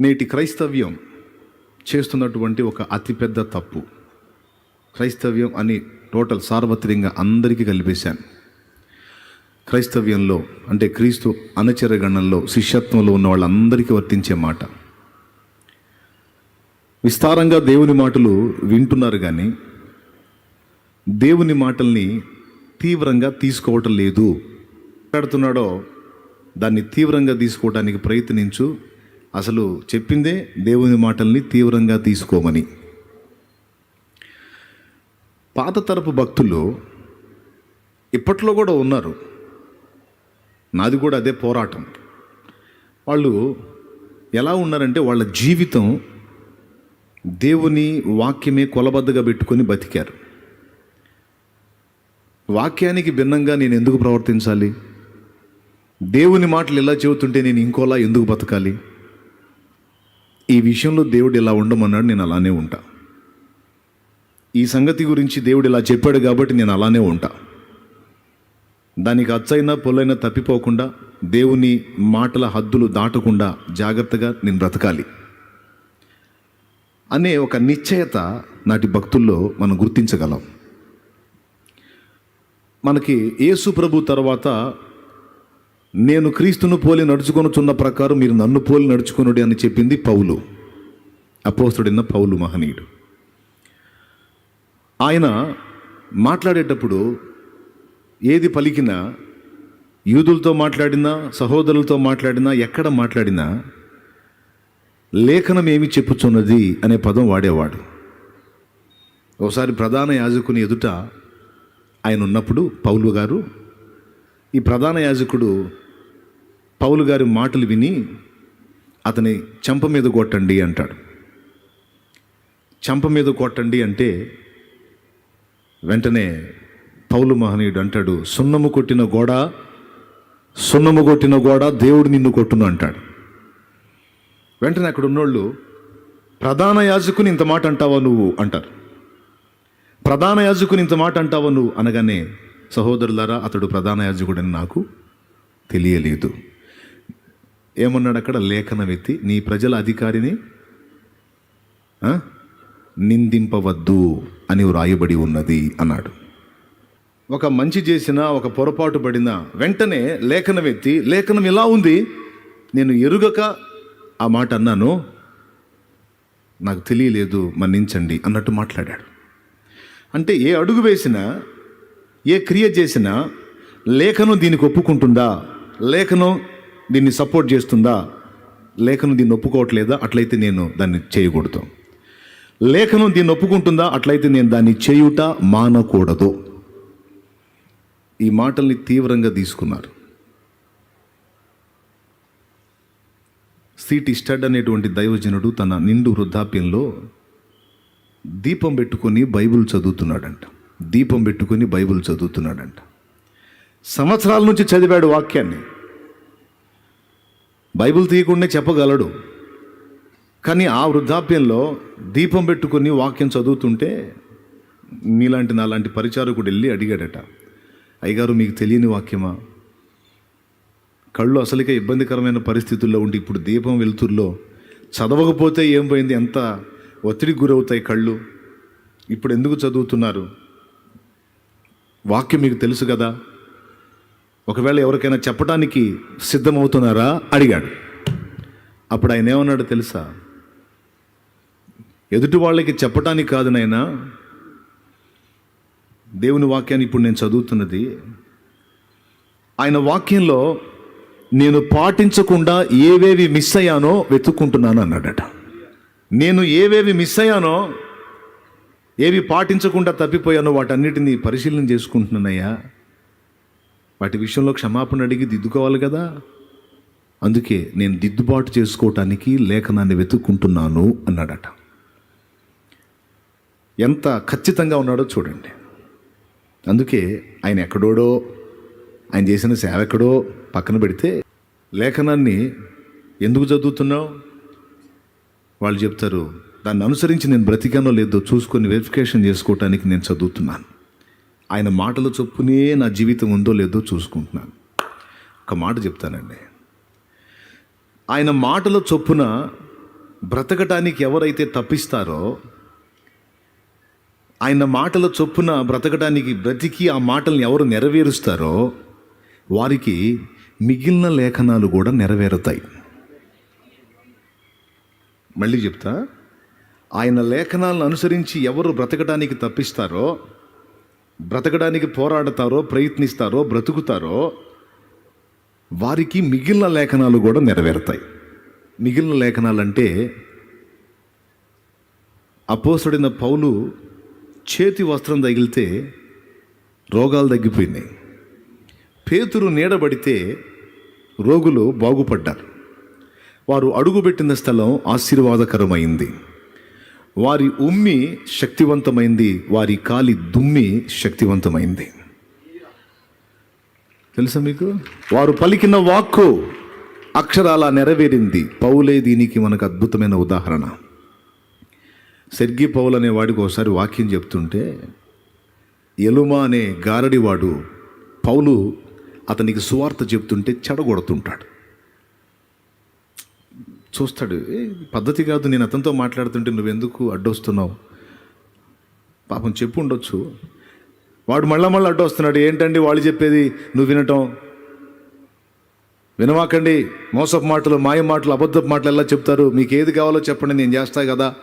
నేటి క్రైస్తవ్యం చేస్తున్నటువంటి ఒక అతిపెద్ద తప్పు. క్రైస్తవ్యం అని టోటల్ సార్వత్రికంగా అందరికీ కలిపేశాను. క్రైస్తవ్యంలో అంటే క్రీస్తు అనుచరగణంలో శిష్యత్వంలో ఉన్న వాళ్ళందరికీ వర్తించే మాట. విస్తారంగా దేవుని మాటలు వింటున్నారు కానీ దేవుని మాటల్ని తీవ్రంగా తీసుకోవటం లేదు. మాట్లాడుతున్నాడో దాన్ని తీవ్రంగా తీసుకోవడానికి ప్రయత్నించు అసలు చెప్పిందే దేవుని మాటల్ని తీవ్రంగా తీసుకోమని. పాత తరపు భక్తులు ఇప్పట్లో కూడా ఉన్నారు. నాది కూడా అదే పోరాటం. వాళ్ళు ఎలా ఉన్నారంటే వాళ్ళ జీవితం దేవుని వాక్యమే కొలబద్దగా పెట్టుకొని బతికారు. వాక్యానికి భిన్నంగా నేను ఎందుకు ప్రవర్తించాలి? దేవుని మాటలు ఎలా చెబుతుంటే నేను ఇంకోలా ఎందుకు బతకాలి? ఈ విషయంలో దేవుడు ఇలా ఉండమన్నాడు నేను అలానే ఉంటా. ఈ సంగతి గురించి దేవుడు ఇలా చెప్పాడు కాబట్టి నేను అలానే ఉంటా. దానికి అచ్చైనా పొల్లైనా తప్పిపోకుండా దేవుని మాటల హద్దులు దాటకుండా జాగ్రత్తగా నేను బ్రతకాలి. అనే ఒక నిశ్చయత నాటి భక్తుల్లో మనం గుర్తించగలం. మనకి యేసు ప్రభు తర్వాత నేను క్రీస్తును పోలి నడుచుకొనుచున్న ప్రకారం మీరు నన్ను పోలి నడుచుకునుడి అని చెప్పింది పౌలు. అపోస్తుడిన్న పౌలు మహనీయుడు. ఆయన మాట్లాడేటప్పుడు ఏది పలికినా యూదులతో మాట్లాడినా సహోదరులతో మాట్లాడినా ఎక్కడ మాట్లాడినా లేఖనం ఏమి చెప్పుచున్నది అనే పదం వాడేవాడు. ఒకసారి ప్రధాన యాజకుని ఎదుట ఆయన ఉన్నప్పుడు పౌలు గారు ఈ ప్రధాన యాజకుడు పౌలు గారి మాటలు విని అతని చెంప మీద కొట్టండి అంటాడు. చెంప మీద కొట్టండి అంటే వెంటనే పౌలు మహనీయుడు అంటాడు సున్నము కొట్టిన గోడ సున్నము కొట్టిన గోడ దేవుడు నిన్ను కొట్టును అంటాడు. వెంటనే అక్కడ ఉన్నోళ్ళు ప్రధాన యాజకుని ఇంత మాట అంటావా నువ్వు అంటారు. ప్రధాన యాజకుని ఇంత మాట అంటావా నువ్వు అనగానే సహోదరులారా అతడు ప్రధాన యాజకుడని నాకు తెలియలేదు. ఏమన్నాడు అక్కడ? లేఖనం ఎత్తి నీ ప్రజల అధికారిని నిందింపవద్దు అని వ్రాయబడి ఉన్నది అన్నాడు. ఒక మంచి చేసిన ఒక పొరపాటు పడిన వెంటనే లేఖనం ఎత్తి లేఖనం ఇలా ఉంది? నేను ఎరుగక ఆ మాట అన్నాను. నాకు తెలియలేదు మన్నించండి అన్నట్టు మాట్లాడాడు. అంటే ఏ అడుగు వేసినా ఏ క్రియ చేసినా లేఖనం దీనికి ఒప్పుకుంటుందా? లేఖనం దీన్ని సపోర్ట్ చేస్తుందా? లేఖనం దీన్ని ఒప్పుకోవట్లేదా? అట్లయితే నేను దాన్ని చేయకూడదు. లేఖనం దీన్ని ఒప్పుకుంటుందా? అట్లయితే నేను దాన్ని చేయుట మానకూడదు. ఈ మాటల్ని తీవ్రంగా తీసుకున్నారు. సీట్ ఇస్టడ్ అనేటువంటి దైవజనుడు తన నిండు వృద్ధాప్యంలో దీపం పెట్టుకొని బైబిల్ చదువుతున్నాడంట. దీపం పెట్టుకొని బైబిల్ చదువుతున్నాడంట. సంవత్సరాల నుంచి చదివాడు వాక్యాన్ని. బైబిల్ తీయకుండా చెప్పగలడు. కానీ ఆ వృద్ధాప్యంలో దీపం పెట్టుకొని వాక్యం చదువుతుంటే మీలాంటి నాలాంటి పరిచారకుడు వెళ్ళి అడిగాడట అయ్యగారు మీకు తెలియని వాక్యమా? కళ్ళు అసలుకే ఇబ్బందికరమైన పరిస్థితుల్లో ఉండి ఇప్పుడు దీపం వెలుతుర్లో చదవకపోతే ఏం పోయింది? ఎంత ఒత్తిడికి గురవుతాయి కళ్ళు? ఇప్పుడు ఎందుకు చదువుతున్నారు? వాక్యం మీకు తెలుసు కదా? ఒకవేళ ఎవరికైనా చెప్పడానికి సిద్ధమవుతున్నారా? అడిగాడు. అప్పుడు ఆయన ఏమన్నాడు తెలుసా? ఎదుటి వాళ్ళకి చెప్పటానికి కాదు నాయనా. దేవుని వాక్యాన్ని ఇప్పుడు నేను చదువుతున్నది. ఆయన వాక్యంలో నేను పాటించకుండా ఏవేవి మిస్ అయ్యానో వెతుక్కుంటున్నాను అన్నాడట. నేను ఏవేవి మిస్ అయ్యానో ఏవి పాటించకుండా తప్పిపోయానో వాటన్నిటిని పరిశీలన చేసుకుంటున్నానయ్యా. వాటి విషయంలో క్షమాపణ అడిగి దిద్దుకోవాలి కదా? అందుకే నేను దిద్దుబాటు చేసుకోవటానికి లేఖనాన్ని వెతుక్కుంటున్నాను అన్నాడట. ఎంత ఖచ్చితంగా ఉన్నాడో చూడండి. అందుకే ఆయన ఎక్కడోడో ఆయన చేసిన సేవ ఎక్కడో పక్కన పెడితే లేఖనాన్ని ఎందుకు చదువుతున్నావు? వాళ్ళు చెప్తారు దాన్ని అనుసరించి నేను బ్రతికానో లేదో చూసుకొని వెరిఫికేషన్ చేసుకోవటానికి నేను చదువుతున్నాను. ఆయన మాటల చొప్పునే నా జీవితం ఉందో లేదో చూసుకుంటున్నాను. ఒక మాట చెప్తానండి. ఆయన మాటల చొప్పున బ్రతకటానికి ఎవరైతే తప్పిస్తారో ఆయన మాటల చొప్పున బ్రతకడానికి బ్రతికి ఆ మాటల్ని ఎవరు నెరవేరుస్తారో వారికి మిగిలిన లేఖనాలు కూడా నెరవేరుతాయి. మళ్ళీ చెప్తా ఆయన లేఖనాలను అనుసరించి ఎవరు బ్రతకడానికి తప్పిస్తారో బ్రతకడానికి పోరాడతారో ప్రయత్నిస్తారో బ్రతుకుతారో వారికి మిగిలిన లేఖనాలు కూడా నెరవేరుతాయి. మిగిలిన లేఖనాలు అంటే అపోసడిన పౌలు చేతి వస్త్రం తగిలితే రోగాలు తగ్గిపోయినాయి. పేతురు నీడబడితే రోగులు బాగుపడ్డారు. వారు అడుగుపెట్టిన స్థలం ఆశీర్వాదకరమైంది. వారి ఉమ్మి శక్తివంతమైంది వారి కాలి దుమ్మి శక్తివంతమైంది. తెలుసా మీకు? వారు పలికిన వాక్కు అక్షరాల నెరవేరింది. పౌలే దీనికి మనకు అద్భుతమైన ఉదాహరణ. సెర్గి పౌల్ అనే వాడికి ఒకసారి వాక్యం చెప్తుంటే ఎలుమా అనే గారడివాడు పౌలు అతనికి సువార్త చెప్తుంటే చెడగొడుతుంటాడు. చూస్తాడు. "ఏ, పద్ధతి కాదు నేను అతనితో మాట్లాడుతుంటే నువ్వెందుకు అడ్డొస్తున్నావు? పాపం చెప్పు ఉండొచ్చు. వాడు మళ్ళా మళ్ళీ అడ్డొస్తున్నాడు. ఏంటండి వాళ్ళు చెప్పేది? నువ్వు వినటం. వినమాకండి. మోసపు మాటలు మాయ మాటలు అబద్ధపు మాటలు ఎలా చెప్తారు? మీకు ఏది కావాలో చెప్పండి నేను చేస్తా కదా.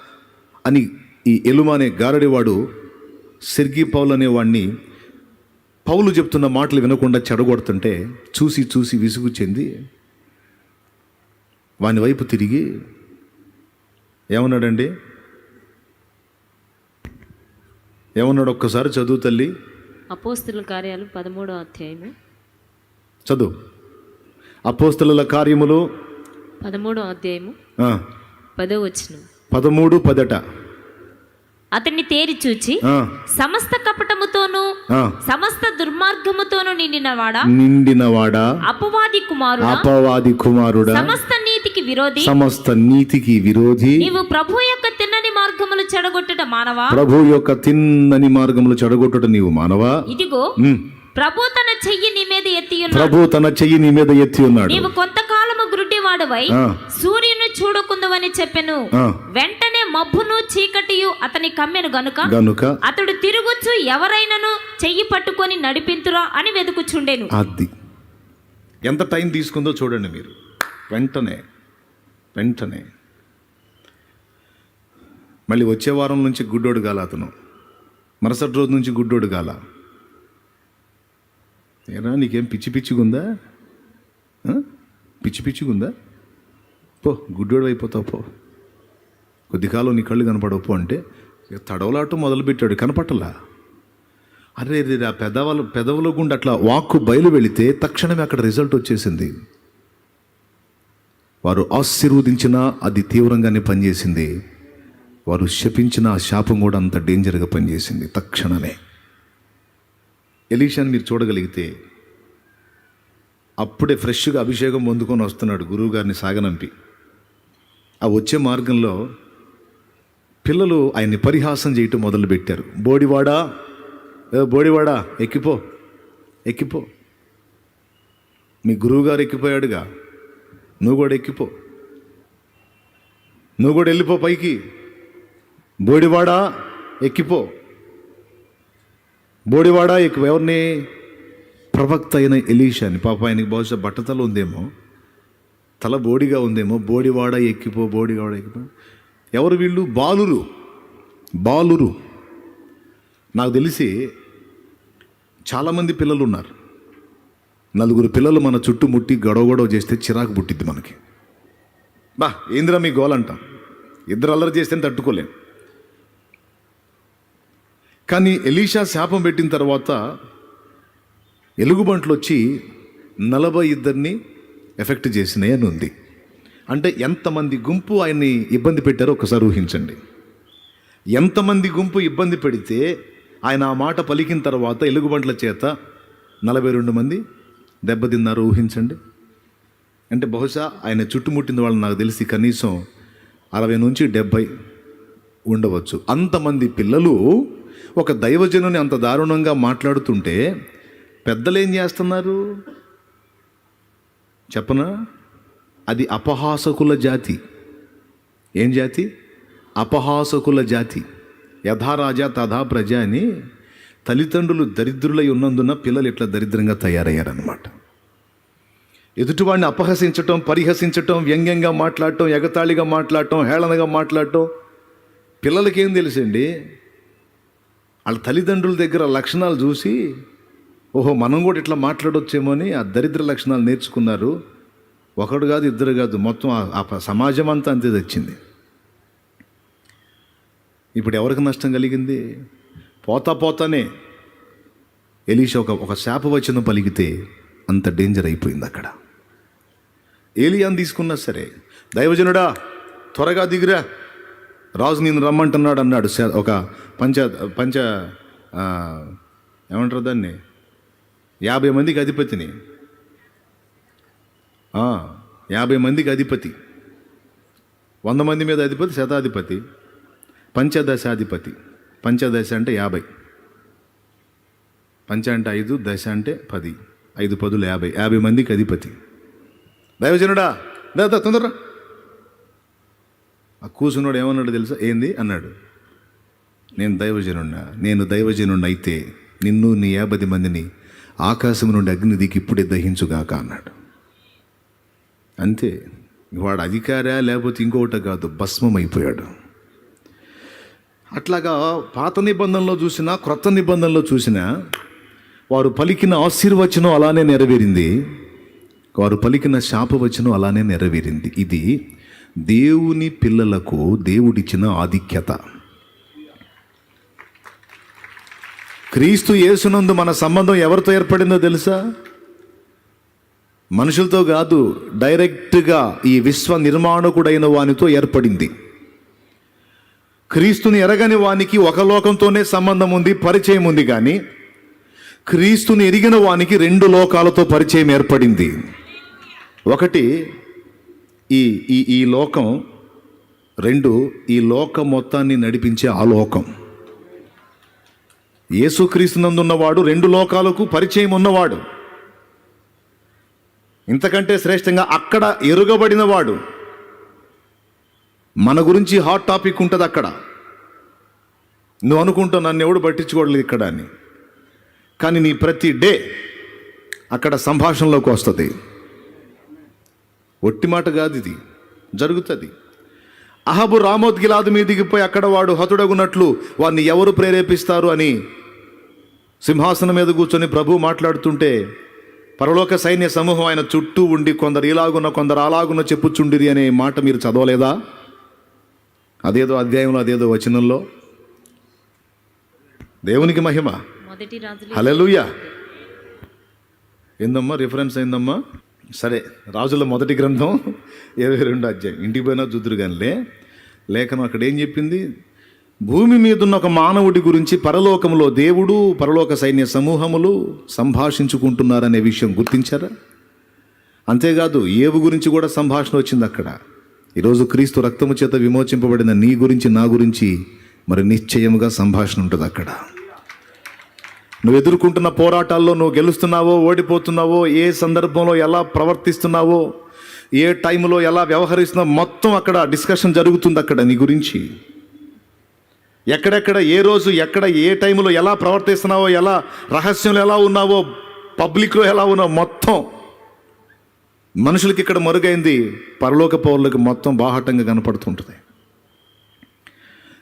అని ఈ ఎలుమ అనే గారడివాడు సిర్గి పౌల్ అనేవాడిని పౌలు చెప్తున్న మాటలు వినకుండా చెడగొడుతుంటే చూసి చూసి విసుగు చెంది వాని వైపు తిరిగి ఏమన్నాడండి? ఏమన్నాడు ఒక్కసారి చదువు తల్లి? అపోస్తుల కార్యాలు పదమూడో అధ్యాయము. చదువు. అపోస్తలుల కార్యములు? పదమూడో అధ్యాయము. పదో వచనం. పదమూడు పదట. అతన్ని తేరి చూచి సమస్త కపటముతోను. సమస్త దుర్మార్గముతోను నిండినవాడా? నిండినవాడా? అపవాది కుమారుడా? అపవాది కుమారుడా? సమస్త నీతికి విరోధి? సమస్త నీతికి విరోధి? నీవు ప్రభు యొక్క తిన్నని మార్గములు చెడగొట్టుట మానవా? ప్రభు యొక్క తిన్నని మార్గములు చెడగొట్టుట నీవు మానవా? ఇదిగో. ప్రభు తన చెయ్యి నీ మీద ఎత్తి ఉన్నాడు. ప్రభు తన చెయ్యి నీ మీద ఎత్తి ఉన్నాడు. నీవు కొంతకాలము ఆ. సూర్యుని చూడకుందువని చెప్పెను. వెంటనే మబ్బును చీకటియు అతని కమ్మెను గనుక గనుక అతడు తిరుగుచు ఎవరైనను చెయ్యి పట్టుకొని నడిపింతురా అని వెతుకుచుండెను అది. ఎంత టైం తీసుకుందో చూడండి మీరు. వెంటనే వెంటనే. మళ్ళీ వచ్చే వారం నుంచి గుడ్డోడు గాల అతను. మరుసటి రోజు నుంచి గుడ్డోడు గాల. ఏరా నీకేం పిచ్చి పిచ్చిగుందా? పిచ్చి పిచ్చిగుందా? పో గుడ్డోడు అయిపోతావు పో. కొద్దికాలం నీ కళ్ళు కనపడవు అంటే తడవలాటం మొదలుపెట్టాడు. కనపట్టలా? అరే రే ఆ పెదవుల పెదవుల గుండా అట్లా వాక్కు బయలు వెళితే తక్షణమే అక్కడ రిజల్ట్ వచ్చేసింది. వారు ఆశీర్వదించినా అది తీవ్రంగానే పనిచేసింది. వారు శపించిన ఆ శాపం కూడా అంత డేంజర్గా పనిచేసింది. తక్షణమే. ఎలీషాని మీరు చూడగలిగితే అప్పుడే ఫ్రెష్గా అభిషేకం పొందుకొని వస్తున్నాడు గురువుగారిని సాగనంపి. ఆ వచ్చే మార్గంలో పిల్లలు ఆయన్ని పరిహాసం చేయటం మొదలుపెట్టారు. బోడివాడా? బోడివాడా ఎక్కిపో ఎక్కిపో. మీ గురువుగారు ఎక్కిపోయాడుగా. నువ్వు కూడా ఎక్కిపో. నువ్వు కూడా వెళ్ళిపో పైకి. బోడివాడా ఎక్కిపో. బోడివాడా ఎక్కువ ఎవరిని? ప్రవక్త అయిన ఎలీషాని. పాప ఆయనకి బహుశా బట్టతల ఉందేమో తల బోడిగా ఉందేమో. బోడివాడ ఎక్కిపో బోడివాడ ఎక్కిపో. ఎవరు వీళ్ళు? బాలురు. బాలురు. నాకు తెలిసి చాలామంది పిల్లలు ఉన్నారు నలుగురు పిల్లలు మన చుట్టుముట్టి గొడవ గొడవ చేస్తే చిరాకు పుట్టిద్ది మనకి. బా ఏందిరా మీ గోలంటాం ఇద్దరు అల్లరి చేస్తే తట్టుకోలేం కానీ ఎలీషా శాపం పెట్టిన తర్వాత ఎలుగుబంట్లు వచ్చి నలభై ఇద్దరిని ఎఫెక్ట్ చేసినాయి అని ఉంది. అంటే ఎంతమంది గుంపు ఆయన్ని ఇబ్బంది పెట్టారో ఒకసారి ఊహించండి. ఎంతమంది గుంపు ఇబ్బంది పెడితే ఆయన ఆ మాట పలికిన తర్వాత ఎలుగుబంట్ల చేత నలభై రెండు మంది దెబ్బతిన్నారు ఊహించండి. అంటే బహుశా ఆయన చుట్టుముట్టిన వాళ్ళు నాకు తెలిసి కనీసం అరవై నుంచి డెబ్భై ఉండవచ్చు. అంతమంది పిల్లలు ఒక దైవజనుని అంత దారుణంగా మాట్లాడుతుంటే పెద్దలు ఏం చేస్తున్నారు? చెప్పనా? అది అపహాసకుల జాతి. ఏం జాతి? అపహాసకుల జాతి. యథారాజా తథా ప్రజ అని తల్లిదండ్రులు దరిద్రులై ఉన్నందున పిల్లలు ఇట్లా దరిద్రంగా తయారయ్యారనమాట ఎదుటివాడిని అపహసించటం పరిహసించటం వ్యంగ్యంగా మాట్లాడటం ఎగతాళిగా మాట్లాడటం హేళనగా మాట్లాడటం పిల్లలకేం తెలుసండి? వాళ్ళ తల్లిదండ్రుల దగ్గర లక్షణాలు చూసి ఓహో మనం కూడా ఇట్లా మాట్లాడొచ్చేమో అని ఆ దరిద్ర లక్షణాలు నేర్చుకున్నారు. ఒకడు కాదు ఇద్దరు కాదు మొత్తం ఆ- సమాజం అంతా అంతే తెచ్చింది. ఇప్పుడు ఎవరికి నష్టం కలిగింది? పోతా పోతానే ఎలీషా ఒక ఒక శాప వచనం పలికితే అంత డేంజర్ అయిపోయింది అక్కడ. ఏలియాని తీసుకున్నా సరే దైవజనుడా త్వరగా దిగిరా. రాజు నేను రమ్మంటున్నాడు అన్నాడు ఒక పంచ పంచ ఏమంటారు దాన్ని? యాభై మందికి అధిపతిని. యాభై మందికి అధిపతి. వంద మంది మీద అధిపతి శతాధిపతి. పంచదశాధిపతి. పంచదశ అంటే యాభై. పంచ అంటే ఐదు దశ అంటే పది. ఐదు పదులు యాభై. యాభై మందికి అధిపతి. దైవజనుడా దా తొందర ఆ కూసునోడు ఏమన్నాడు తెలుసా? ఏంది? అన్నాడు. నేను దైవజనున్నా నేను దైవజనుడిని అయితే నిన్ను నీ యాభై మందిని ఆకాశం నుండి అగ్ని దిగి ఇప్పుడే దహించుగాక అన్నాడు. అంతే. వాడు అధికారా లేకపోతే ఇంకొకటి కాదు భస్మం అయిపోయాడు అట్లాగా పాత నిబంధనలో చూసినా క్రొత్త నిబంధనలో చూసినా వారు పలికిన ఆశీర్వచనం అలానే నెరవేరింది. వారు పలికిన శాపవచనం అలానే నెరవేరింది. ఇది దేవుని పిల్లలకు దేవుడిచ్చిన ఆధిక్యత. క్రీస్తు యేసునందు మన సంబంధం ఎవరితో ఏర్పడిందో తెలుసా? మనుషులతో కాదు డైరెక్ట్గా ఈ విశ్వ నిర్మాణకుడైన వానితో ఏర్పడింది. క్రీస్తుని ఎరగని వానికి ఒక లోకంతోనే సంబంధం ఉంది పరిచయం ఉంది కానీ క్రీస్తుని ఎరిగిన వానికి రెండు లోకాలతో పరిచయం ఏర్పడింది. ఒకటి ఈ ఈ ఈ లోకం రెండు ఈ లోకం మొత్తాన్ని నడిపించే ఆ లోకం. యేసుక్రీస్తునందున్నవాడు రెండు లోకాలకు పరిచయం ఉన్నవాడు ఇంతకంటే శ్రేష్టంగా అక్కడ ఎరుగబడినవాడు. మన గురించి హాట్ టాపిక్ ఉంటుంది అక్కడ. నువ్వు అనుకుంటావు నన్ను ఎవడు పట్టించుకోవట్లేదు ఇక్కడ అని. కానీ నీ ప్రతి డే అక్కడ సంభాషణలోకి వస్తుంది. ఒట్టి మాట కాదు ఇది. జరుగుతుంది. అహబు రామోద్గిలాదు మీదికి పోయి అక్కడ వాడు హతుడగునట్లు వారిని ఎవరు ప్రేరేపిస్తారు అని సింహాసనం మీద కూర్చొని ప్రభు మాట్లాడుతుంటే పరలోక సైన్య సమూహం ఆయన చుట్టూ ఉండి కొందరు ఇలాగున్న కొందరు అలాగున్న చెప్పుచుండిరి అనే మాట మీరు చదవలేదా? అదేదో అధ్యాయంలో అదేదో వచనంలో. దేవునికి మహిమ. హలెలుయా ఏందమ్మా రిఫరెన్స్ అయిందమ్మా సరే రాజుల మొదటి గ్రంథం ఇరవై రెండు అధ్యాయం. ఇంటికి పోయినా చూద్దరు కానిలే లేఖనం అక్కడ ఏం చెప్పింది? భూమి మీదున్న ఒక మానవుడి గురించి పరలోకములో దేవుడు పరలోక సైన్య సమూహములు సంభాషించుకుంటున్నారనే విషయం గుర్తించారా? అంతేకాదు ఏవు గురించి కూడా సంభాషణ వచ్చింది అక్కడ. ఈరోజు క్రీస్తు రక్తము చేత విమోచింపబడిన నీ గురించి నా గురించి మరి నిశ్చయముగా సంభాషణ ఉంటుంది అక్కడ. నువ్వు ఎదుర్కొంటున్న పోరాటాల్లో నువ్వు గెలుస్తున్నావో ఓడిపోతున్నావో ఏ సందర్భంలో ఎలా ప్రవర్తిస్తున్నావో ఏ టైంలో ఎలా వ్యవహరిస్తున్నావో మొత్తం అక్కడ డిస్కషన్ జరుగుతుంది అక్కడ నీ గురించి. ఎక్కడెక్కడ ఏ రోజు ఎక్కడ ఏ టైంలో ఎలా ప్రవర్తిస్తున్నావో ఎలా రహస్యంలో ఎలా ఉన్నావో పబ్లిక్లో ఎలా ఉన్నావో మొత్తం మనుషులకి ఇక్కడ మరుగైంది పరలోక పౌరులకు మొత్తం బాహటంగా కనపడుతుంటుంది.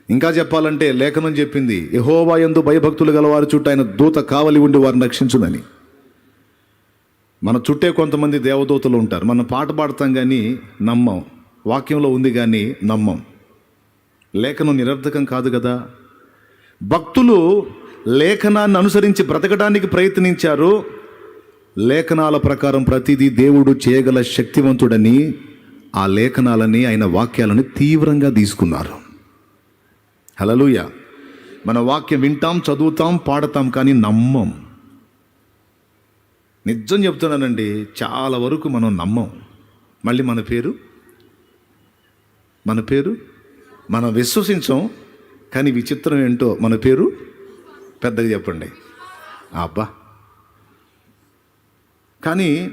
ఇంకా చెప్పాలంటే లేఖనం చెప్పింది యహోవా ఎందు భయభక్తులు గలవారి చుట్టూ ఆయన దూత కావలి ఉండి వారిని రక్షించునని. మన చుట్టే కొంతమంది దేవదూతలు ఉంటారు. మనం పాట పాడతాం కానీ నమ్మం. వాక్యంలో ఉంది కానీ నమ్మం. లేఖనం నిరర్థకం కాదు కదా? భక్తులు లేఖనాన్ని అనుసరించి బ్రతకడానికి ప్రయత్నించారు. లేఖనాల ప్రకారం ప్రతిదీ దేవుడు చేయగల శక్తివంతుడని ఆ లేఖనాలని ఆయన వాక్యాలని తీవ్రంగా తీసుకున్నారు. హలలుయ మన వాక్యం వింటాం చదువుతాం పాడతాం కానీ నమ్మం. నిజం చెప్తున్నానండి చాలా వరకు మనం నమ్మం. మళ్ళీ మన పేరు? మన పేరు? మనం విశ్వసించం కానీ విచిత్రం ఏంటో మన పేరు పెద్దగా చెప్పండి. అబ్బా. కానీ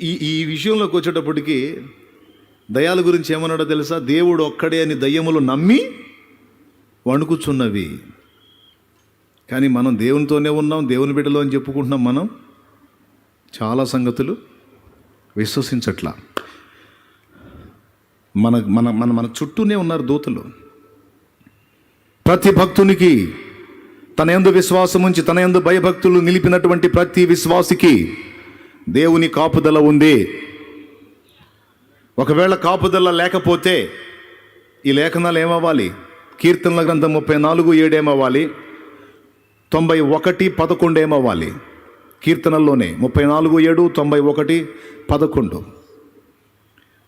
ఈ ఈ విషయంలోకి వచ్చేటప్పటికి దయాల గురించి ఏమన్నాడో తెలుసా? దేవుడు ఒక్కడే అని దయ్యములు నమ్మి వణుకుచున్నవి. కానీ మనం దేవునితోనే ఉన్నాం దేవుని బిడ్డలో అని చెప్పుకుంటున్నాం మనం. చాలా సంగతులు విశ్వసించట్లా. మన మన మన మన చుట్టూనే ఉన్నారు దూతలు. ప్రతి భక్తునికి తన యందు విశ్వాసం ఉంచి తన యందు భయభక్తులు నిలిపినటువంటి ప్రతి విశ్వాసికి దేవుని కాపుదల ఉంది. ఒకవేళ కాపుదల లేకపోతే ఈ లేఖనాలు ఏమవ్వాలి? కీర్తనల గ్రంథం ముప్పై నాలుగు ఏడేమవ్వాలి తొంభై ఒకటి పదకొండు ఏమవ్వాలి? కీర్తనల్లోనే ముప్పై నాలుగు ఏడు తొంభై ఒకటి పదకొండు.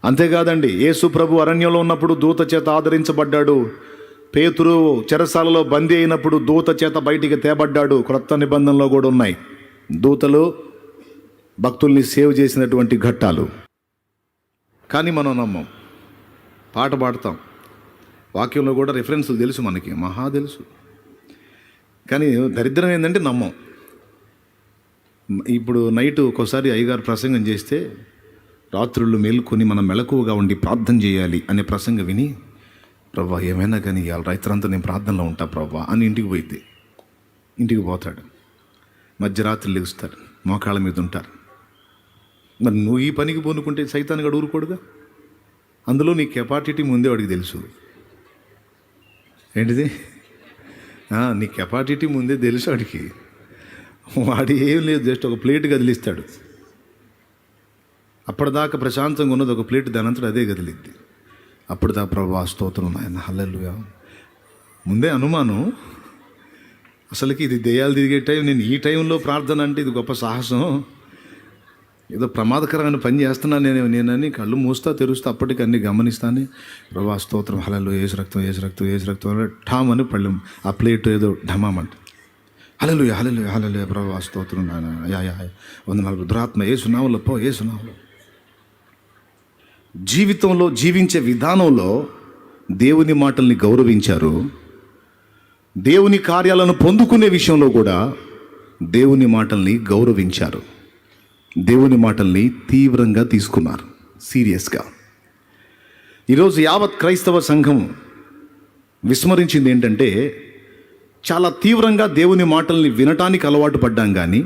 అంతేకాదండి యేసు ప్రభు అరణ్యంలో ఉన్నప్పుడు దూత చేత ఆదరించబడ్డాడు. పేతురు చెరసాలలో బందీ అయినప్పుడు దూత చేత బయటికి తేబడ్డాడు. క్రొత్త నిబంధనలో కూడా ఉన్నాయి. దూతలు భక్తుల్ని సేవ్ చేసినటువంటి ఘట్టాలు. కానీ మనం నమ్మం. పాట పాడతాం. వాక్యంలో కూడా రిఫరెన్సులు తెలుసు మనకి. మహా తెలుసు. కానీ దరిద్రం ఏంటంటే నమ్మం. ఇప్పుడు నైట్ ఒక్కోసారి అయ్యగారు ప్రసంగం చేస్తే రాత్రులు మేల్కొని మనం మెలకువగా ఉండి ప్రార్థన చేయాలి అనే ప్రసంగం విని ప్రభా ఏమైనా కానీ ఇవాళ రైతులంతా నేను ప్రార్థనలో ఉంటా ప్రభా అని ఇంటికి పోయింది ఇంటికి పోతాడు. మధ్యరాత్రి లెగుస్తాడు మోకాళ్ళ మీద ఉంటారు. మరి నువ్వు ఈ పనికి పోనుకుంటే సైతాన్ని గడు ఊరుకోడుగా? అందులో నీ కెపాసిటీ ముందే వాడికి తెలుసు. ఏంటిది? నీ కెపాసిటీ ముందే తెలుసు వాడికి. వాడు ఏం లేదు జస్ట్ ఒక ప్లేట్ కదిలిస్తాడు. అప్పటిదాకా ప్రశాంతంగా ఉన్నది ఒక ప్లేట్ దానంతట అదే కదిలిద్ది అప్పటిదాకా దా ప్రభా స్తోత్రం ఆయన హల్లెలుగా ముందే అనుమానం అసలుకి ఇది దెయ్యాలు తిరిగే టైం నేను ఈ టైంలో ప్రార్థన అంటే ఇది గొప్ప సాహసం. ఏదో ప్రమాదకరమైన పని చేస్తున్నాను నేను నేనని కళ్ళు మూస్తా తెరుస్తా అప్పటికి అన్ని గమనిస్తాను. ప్రభా స్తోత్రం హలలో ఏసు రక్తం ఏసు రక్తం ఏసు రక్తం అని ఠామ్ అని పళ్ళు ఆ ప్లేట్ ఏదో ఢమామంట. హలలు హలలు హలలు ప్రభా స్తోత్రం నాయన. యా యా వంద నలభై దురాత్మ ఏ సునావులో పో ఏ సునావులు జీవితంలో జీవించే విధానంలో దేవుని మాటల్ని గౌరవించారు. దేవుని కార్యాలను పొందుకునే విషయంలో కూడా దేవుని మాటల్ని గౌరవించారు. దేవుని మాటల్ని తీవ్రంగా తీసుకున్నారు. సీరియస్గా. ఈరోజు యావత్ క్రైస్తవ సంఘం విస్మరించింది ఏంటంటే చాలా తీవ్రంగా దేవుని మాటల్ని వినటానికి అలవాటు పడ్డాం కానీ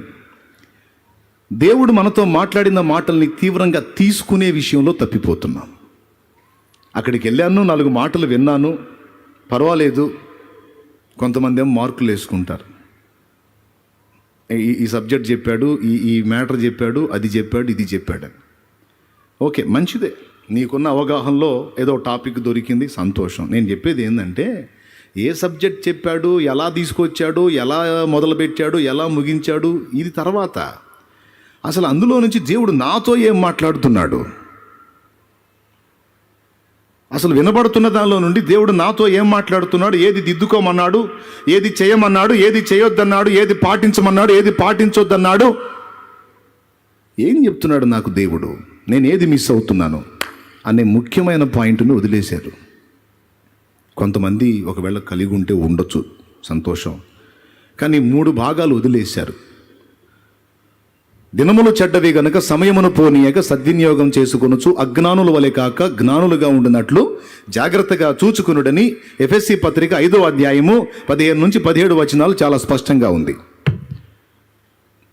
దేవుడు మనతో మాట్లాడిన మాటల్ని తీవ్రంగా తీసుకునే విషయంలో తప్పిపోతున్నాం. అక్కడికి వెళ్ళాను నాలుగు మాటలు విన్నాను. పర్వాలేదు కొంతమంది ఏమో మార్కులు వేసుకుంటారు. ఈ ఈ సబ్జెక్ట్ చెప్పాడు ఈ ఈ మ్యాటర్ చెప్పాడు అది చెప్పాడు ఇది చెప్పాడు. అని ఓకే మంచిదే. నీకున్న అవగాహనలో ఏదో టాపిక్ దొరికింది సంతోషం. నేను చెప్పేది ఏంటంటే ఏ సబ్జెక్ట్ చెప్పాడు ఎలా తీసుకొచ్చాడు ఎలా మొదలుపెట్టాడు ఎలా ముగించాడు ఇది తర్వాత. అసలు అందులో నుంచి దేవుడు నాతో ఏం మాట్లాడుతున్నాడు? అసలు వినబడుతున్న దానిలో నుండి దేవుడు నాతో ఏం మాట్లాడుతున్నాడు? ఏది దిద్దుకోమన్నాడు? ఏది చేయమన్నాడు? ఏది చేయొద్దన్నాడు? ఏది పాటించమన్నాడు? ఏది పాటించొద్దన్నాడు? ఏం చెప్తున్నాడు నాకు దేవుడు? నేను ఏది మిస్ అవుతున్నాను? అనే ముఖ్యమైన పాయింట్ను వదిలేశారు. కొంతమంది ఒకవేళ కలిగి ఉంటే ఉండొచ్చు. సంతోషం. కానీ మూడు భాగాలు వదిలేశారు. దినములు చెడ్డవి గనక సమయమును పోనీయక సద్వినియోగం చేసుకొనుచు అజ్ఞానుల వలె కాక జ్ఞానులుగా ఉండినట్లు జాగ్రత్తగా చూచుకునుడని ఎఫ్ఎస్సి పత్రిక ఐదో అధ్యాయము పదిహేను నుంచి పదిహేడు వచనాలు చాలా స్పష్టంగా ఉంది.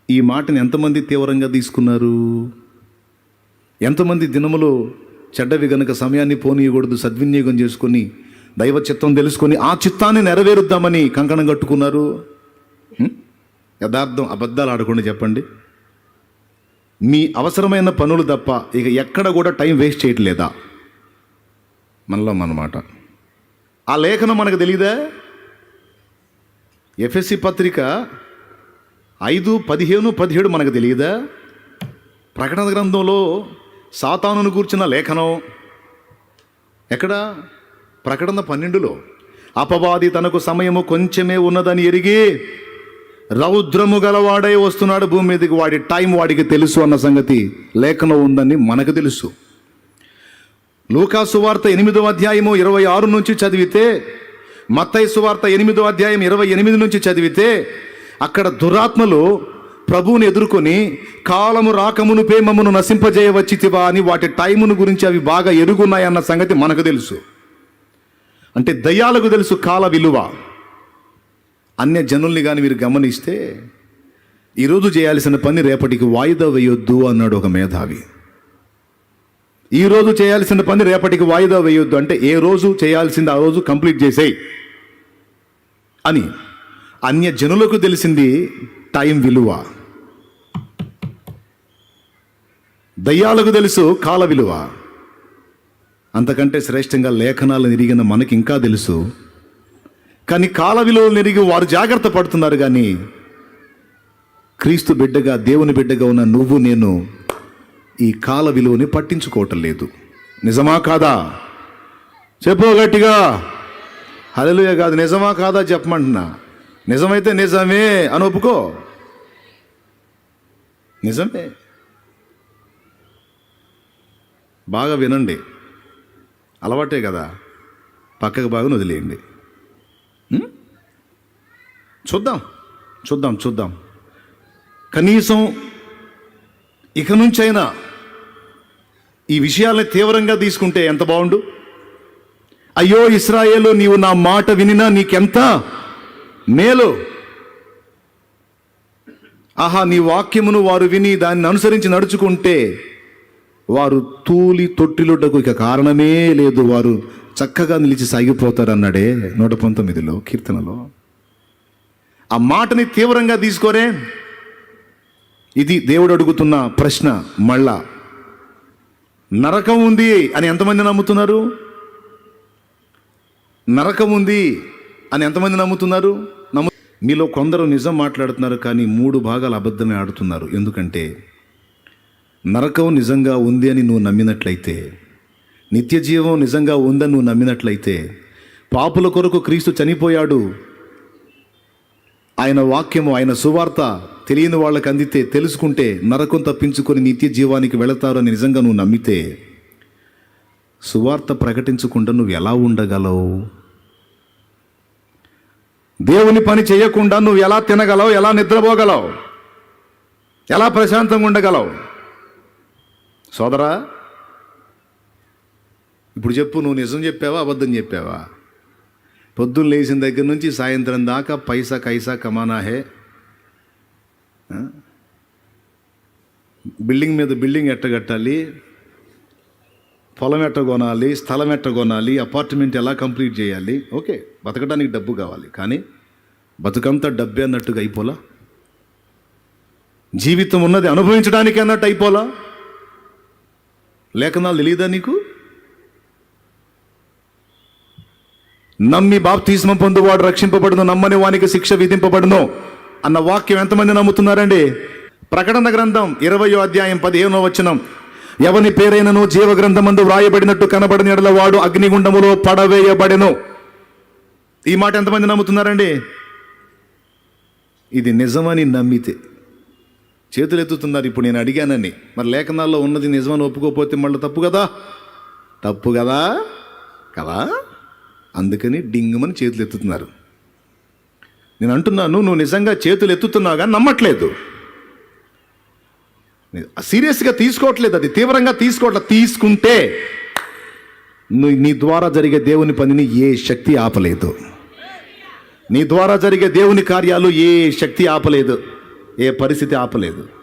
ఈ మాటని ఎంతమంది తీవ్రంగా తీసుకున్నారు? ఎంతమంది దినములు చెడ్డవి గనక సమయాన్ని పోనీయకూడదు సద్వినియోగం చేసుకొని దైవ చిత్తం తెలుసుకొని ఆ చిత్తాన్ని నెరవేరుద్దామని కంకణం కట్టుకున్నారు? యథార్థం అబద్ధాలు ఆడకుండా చెప్పండి. మీ అవసరమైన పనులు తప్ప ఇక ఎక్కడ కూడా టైం వేస్ట్ చేయట్లేదా? మనలో మనమాట. ఆ లేఖనం మనకు తెలియదా ఎఫ్ఎస్సి పత్రిక ఐదు పదిహేను పదిహేడు మనకు తెలియదా ప్రకటన గ్రంథంలో సాతానును కూర్చున్న లేఖనం ఎక్కడ? ప్రకటన పన్నెండులో. అపవాది తనకు సమయము కొంచెమే ఉన్నదని ఎరిగి రౌద్రము గలవాడై వస్తున్నాడు భూమి మీదకి. వాడి టైం వాడికి తెలుసు అన్న సంగతి లేఖనం ఉందని మనకు తెలుసు. లూకాసు వార్త ఎనిమిదో అధ్యాయము ఇరవై ఆరు నుంచి చదివితే మత్తై సువార్త ఎనిమిదో అధ్యాయం ఇరవై ఎనిమిది నుంచి చదివితే అక్కడ దురాత్మలు ప్రభువుని ఎదుర్కొని కాలము రాకమునుపే మమ్మను నశింపజేయవచ్చితివా అని వాటి టైమును గురించి అవి బాగా ఎరుగున్నాయన్న సంగతి మనకు తెలుసు. అంటే దయ్యాలకు తెలుసు కాల విలువ. అన్య జనుల్ని కానీ మీరు గమనిస్తే ఈరోజు చేయాల్సిన పని రేపటికి వాయిదా వేయొద్దు అన్నాడు ఒక మేధావి. ఈరోజు చేయాల్సిన పని రేపటికి వాయిదా వేయొద్దు అంటే ఏ రోజు చేయాల్సింది ఆ రోజు కంప్లీట్ చేసేయి అని. అన్య జనులకు తెలిసింది టైం విలువ. దయ్యాలకు తెలుసు కాల విలువ. అంతకంటే శ్రేష్టంగా లేఖనాలు ఎరిగిన మనకి ఇంకా తెలుసు కానీ కాల విలువలు నెరిగి వారు జాగ్రత్త పడుతున్నారు కానీ క్రీస్తు బిడ్డగా దేవుని బిడ్డగా ఉన్న నువ్వు నేను ఈ కాల విలువని పట్టించుకోవటం లేదు. నిజమా కాదా? చెప్పు గట్టిగా. హలలుయ కాదు నిజమా కాదా చెప్పమంటున్నా. నిజమైతే నిజమే అని ఒప్పుకో. నిజమే. బాగా వినండి. అలవాటే కదా. పక్కకు బాగా వదిలేయండి. చూద్దాం చూద్దాం చూద్దాం. కనీసం ఇక నుంచైనా ఈ విషయాల్ని తీవ్రంగా తీసుకుంటే ఎంత బాగుండు? అయ్యో ఇస్రాయేలు నీవు నా మాట వినినా నీకెంత? మేలు. ఆహా నీ వాక్యమును వారు విని దాన్ని అనుసరించి నడుచుకుంటే వారు తూలి తొట్టిలుటకు ఇక కారణమే లేదు. వారు చక్కగా నిలిచి సాగిపోతారన్నాడే నూట పంతొమ్మిదిలో కీర్తనలో. ఆ మాటని తీవ్రంగా తీసుకోరే? ఇది దేవుడు అడుగుతున్న ప్రశ్న మళ్ళా. నరకం ఉంది అని ఎంతమంది నమ్ముతున్నారు? నరకం ఉంది అని ఎంతమంది నమ్ముతున్నారు? నమ్ము మీలో కొందరు నిజం మాట్లాడుతున్నారు కానీ మూడు భాగాలు అబద్ధమే ఆడుతున్నారు. ఎందుకంటే నరకం నిజంగా ఉంది అని నువ్వు నమ్మినట్లయితే నిత్య జీవం నిజంగా ఉందని నువ్వు నమ్మినట్లయితే పాపుల కొరకు క్రీస్తు చనిపోయాడు ఆయన వాక్యము ఆయన సువార్త తెలియని వాళ్ళకి అందితే తెలుసుకుంటే నరకం తప్పించుకొని నిత్య జీవానికి వెళతారు అని నిజంగా నువ్వు నమ్మితే సువార్త ప్రకటించకుండా నువ్వు ఎలా ఉండగలవు? దేవుని పని చేయకుండా నువ్వు ఎలా తినగలవు? ఎలా నిద్రపోగలవు? ఎలా ప్రశాంతంగా ఉండగలవు? సోదరా ఇప్పుడు చెప్పు నువ్వు నిజం చెప్పావా అబద్ధం చెప్పావా? పొద్దున్న లేచిన దగ్గర నుంచి సాయంత్రం దాకా పైసా కైసా కమానా హే. బిల్డింగ్ మీద బిల్డింగ్ ఎట్టగట్టాలి పొలం ఎట్ట కొనాలి? స్థలం ఎట్ట కొనాలి? అపార్ట్మెంట్ ఎలా కంప్లీట్ చేయాలి? ఓకే బతకడానికి డబ్బు కావాలి కానీ బతుకంతా డబ్బే అన్నట్టుగా అయిపోలా? జీవితం ఉన్నది అనుభవించడానికి అన్నట్టు అయిపోలా? లేఖనాలు తెలియదా నీకు? నమ్మి బాప్తిస్మం పొందువాడు రక్షింపబడును నమ్మని వానికి శిక్ష విధింపబడును అన్న వాక్యం ఎంతమంది నమ్ముతున్నారండి? ప్రకటన గ్రంథం ఇరవయో అధ్యాయం పదిహేనో వచనం. ఎవని పేరైనను జీవ గ్రంథమందు వ్రాయబడినట్టు కనబడిన ఎడల వాడు అగ్నిగుండములో పడవేయబడెను. ఈ మాట ఎంతమంది నమ్ముతున్నారండి? ఇది నిజమని నమ్మితే. చేతులు ఎత్తుతున్నారు ఇప్పుడు నేను అడిగానని. మరి లేఖనాల్లో ఉన్నది నిజమని ఒప్పుకోకపోతే మళ్ళీ తప్పు కదా? తప్పు కదా? కదా? అందుకని డింగమని చేతులు ఎత్తుతున్నారు నేను అంటున్నాను నువ్వు నిజంగా చేతులు ఎత్తుతున్నావు కానీ నమ్మట్లేదు. సీరియస్గా తీసుకోవట్లేదు అది తీవ్రంగా తీసుకోవట్లేదు తీసుకుంటే నువ్వు నీ ద్వారా జరిగే దేవుని పనిని ఏ శక్తి ఆపలేదు. నీ ద్వారా జరిగే దేవుని కార్యాలు ఏ శక్తి ఆపలేదు ఏ పరిస్థితి ఆపలేదు.